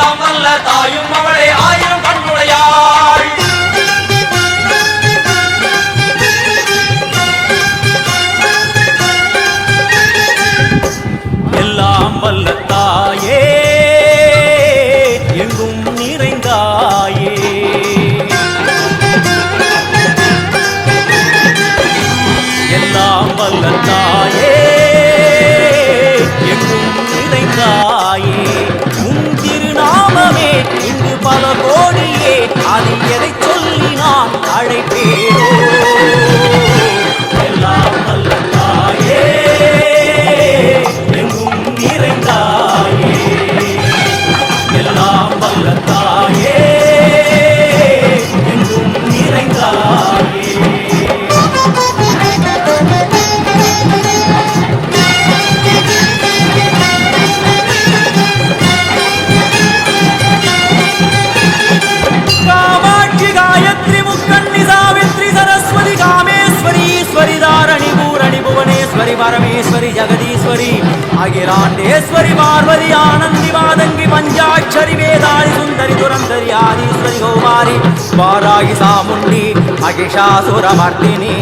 தாயும் அவளே ஆயிரம் கண்ணுடையாள். எல்லாம் வல்ல நான் அழைப்பேனோ அகிலாண்டேஸ்வரி பார்வதி ஆனந்தி மாதங்கி பஞ்சாட்சரி வேதாரி சுந்தரி துரந்தரி ஆதீஸ்வரி கௌமாரி வாராகி சாமுண்டி அகிஷாசுரமர்த்தினி